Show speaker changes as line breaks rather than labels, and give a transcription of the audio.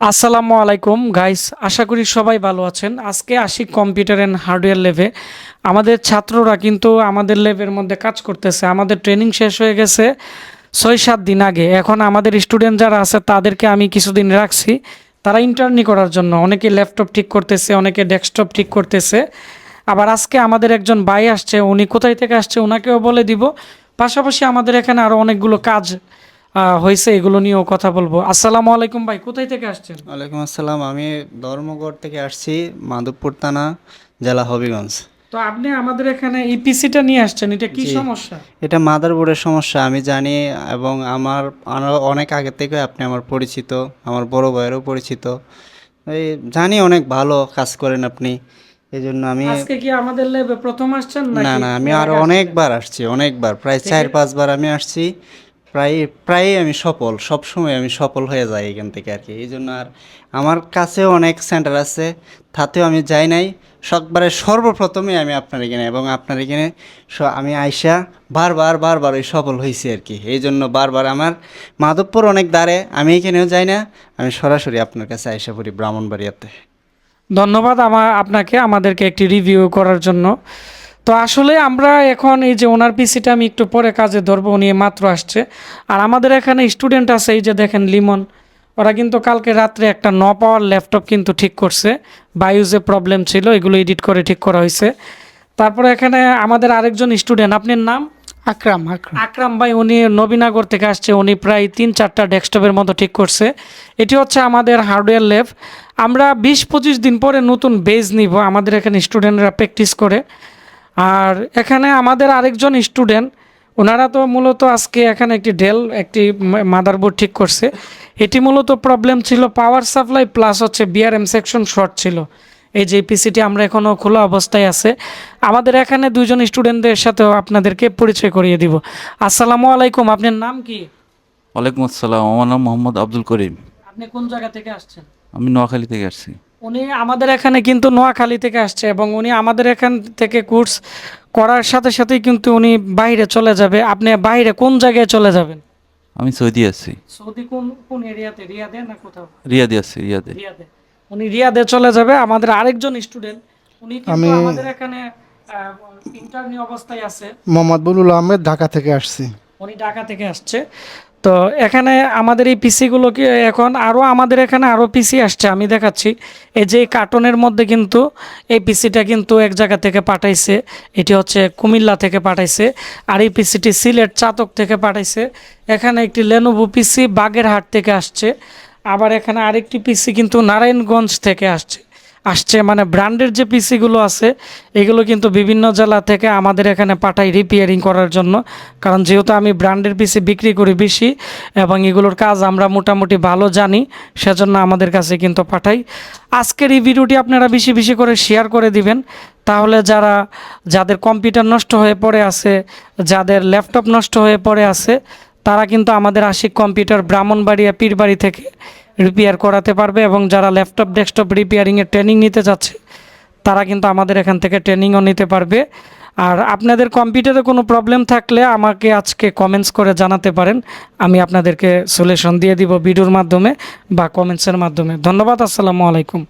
আসসালামু আলাইকুম গাইস আশা করি সবাই ভালো আছেন। আজকে আসি কম্পিউটার অ্যান্ড হার্ডওয়্যার লেভে আমাদের ছাত্ররা কিন্তু আমাদের লেভের মধ্যে কাজ করতেছে। আমাদের ট্রেনিং শেষ হয়ে গেছে ছয় সাত দিন আগে। এখন আমাদের স্টুডেন্ট যারা আছে, তাদেরকে আমি কিছুদিন রাখছি। তারা ইন্টার্নি করার জন্য। অনেকে ল্যাপটপ ঠিক করতেছে, অনেকে ডেস্কটপ ঠিক করতেছে। আবার আজকে আমাদের একজন ভাই আসছে, উনি কোথায় থেকে আসছে ওনাকেও বলে দিব। পাশাপাশি আমাদের এখানে আরও অনেকগুলো কাজ হয়েছে এগুলো নিয়েও কথা বলব। আসসালামু আলাইকুম ভাই কোথায় থেকে আসছেন?
ওয়ালাইকুম আসসালাম আমি ধর্মগড় থেকে আসছি মাধবপুর থানা জেলা হবিগঞ্জ।
তো আপনি আমাদের এখানে ইপিসিটা নিয়ে আসছেন এটা কি সমস্যা?
এটা মাদারবোর্ডের সমস্যা আমি জানি এবং আমার অনেক আগে থেকে আপনি আমার পরিচিত আমার বড় ভাইয়েরও পরিচিত। এই জানি অনেক ভালো কাজ করেন আপনি এই জন্য আমি
আজকে কি আমাদের লেবে প্রথম আসছেন
না না আমি আরও অনেকবার আসছি অনেকবার প্রায় চার পাঁচবার আমি আসছি। প্রায়, প্রায়ই আমি সফল সব সময় আমি সফল হয়ে যাই এখান থেকে আর কি। এই জন্য আর আমার কাছেও অনেক সেন্টার আছে, তাতেও আমি যাই নাই। সববারে সর্বপ্রথমে আমি আপনার এখানে এবং আপনার এখানে আমি আইসা বারবার বারবার ওই সফল হয়েছি আর কি। এই জন্য বারবার আমার মাধবপুর অনেক দ্বারে, আমি এখানেও যাই না, আমি সরাসরি আপনার কাছে আইসা পড়ি ব্রাহ্মণবাড়িয়াতে।
ধন্যবাদ আমার আপনাকে আমাদেরকে একটি রিভিউ করার জন্য। তো আসলে আমরা এখন এই যে ওনার পিসিটা আমি একটু পরে কাজে ধরবো উনি মাত্র আসছে। আর আমাদের এখানে স্টুডেন্ট আছে এই যে দেখেন লিমন ওরা কিন্তু কালকে রাত্রে একটা ন পাওয়ার ল্যাপটপ কিন্তু ঠিক করছে। বায়ুজে প্রবলেম ছিল এগুলো এডিট করে ঠিক করা হয়েছে। তারপরে এখানে আমাদের আরেকজন স্টুডেন্ট আপনার নাম?
আকরাম আকরাম।
আকরাম ভাই উনি নবীনগর থেকে আসছে উনি প্রায় তিন চারটা ডেস্কটপের মতো ঠিক করছে। এটি হচ্ছে আমাদের হার্ডওয়্যার ল্যাব। আমরা বিশ পঁচিশ দিন পরে নতুন বেজ নিব আমাদের এখানে স্টুডেন্টরা প্র্যাকটিস করে। আর এখানে আমাদের আরেকজন স্টুডেন্ট ওনারা তো মূলত আজকে এখানে একটি ডেল একটি মাদারবোর্ড ঠিক করছে। এটি মূলত প্রবলেম ছিল পাওয়ার সাপ্লাই প্লাস হচ্ছে বিআরএম সেকশন শর্ট ছিল। এই যে পিসিটি আমরা এখনও খোলা অবস্থায় আছে। আমাদের এখানে দুজন স্টুডেন্টদের সাথেও আপনাদেরকে পরিচয় করিয়ে দিব। আসসালামু আলাইকুম আপনার নাম কি?
ওয়ালাইকুম আসসালাম আমার নাম মোহাম্মদ আব্দুল করিম।
আপনি কোন জায়গা থেকে আসছেন?
আমি নোয়াখালী থেকে আসছি।
উনি আমাদের এখানে কিন্তু নোয়াখালী থেকে আসছে এবং উনি আমাদের এখান থেকে কোর্স করার সাথে সাথেই কিন্তু উনি বাইরে চলে যাবে। আপনি বাইরে কোন জায়গায় চলে যাবেন?
আমি সৌদি আছি।
সৌদি কোন কোন এরিয়াতে? রিয়াদে না কোথাও?
রিয়াদে আছি রিয়াদে।
রিয়াদে। উনি রিয়াদে চলে যাবে। আমাদের আরেকজন স্টুডেন্ট উনি কিন্তু আমাদের এখানে ইন্টারনি অবস্থায় আছে।
মোহাম্মদ বুলুল আহমেদ ঢাকা থেকে আসছি।
উনি ঢাকা থেকে আসছে। তো এখানে আমাদের এই পিসিগুলো কি এখন আরও আমাদের এখানে আরও পিসি আসছে, আমি দেখাচ্ছি। এই যে কার্টনের মধ্যে কিন্তু এই পিসিটা কিন্তু এক জায়গা থেকে পাঠাইছে, এটি হচ্ছে কুমিল্লা থেকে পাঠাইছে, আর এই পিসিটি সিলেট চাতক থেকে পাঠাইছে। এখানে একটি লেনোভো পিসি বাগেরহাট থেকে আসছে, আবার এখানে আরেকটি পিসি কিন্তু নারায়ণগঞ্জ থেকে আসছে। আসছে মানে ব্র্যান্ডের যে পিসিগুলো আছে, এগুলো কিন্তু বিভিন্ন জেলা থেকে আমাদের এখানে পাঠাই রিপেয়ারিং করার জন্য। কারণ যেহেতু আমি ব্র্যান্ডের পিসি বিক্রি করি বেশি, এবং এগুলোর কাজ আমরা মোটামুটি ভালো জানি, সেজন্য আমাদের কাছে কিন্তু পাঠাই। আজকের এই ভিডিওটি আপনারা বেশি বেশি করে শেয়ার করে দিবেন। তাহলে যারা, যাদের কম্পিউটার নষ্ট হয়ে পড়ে আছে, যাদের ল্যাপটপ নষ্ট হয়ে পড়ে আছে, তারা কিন্তু আমাদের আশিক কম্পিউটার ব্রাহ্মণবাড়িয়া পীরবাড়ি থেকে রিপেয়ার করাতে পারবে এবং যারা ল্যাপটপ ডেস্কটপ রিপেয়ারিংয়ের ট্রেনিং নিতে চাচ্ছে তারা কিন্তু আমাদের এখান থেকে ট্রেনিংও নিতে পারবে। আর আপনাদের কম্পিউটারে কোনো প্রবলেম থাকলে আমাকে আজকে কমেন্টস করে জানাতে পারেন। আমি আপনাদেরকে সলিউশন দিয়ে দিব ভিডিওর মাধ্যমে বা কমেন্টসের মাধ্যমে। ধন্যবাদ, আসসালামু আলাইকুম।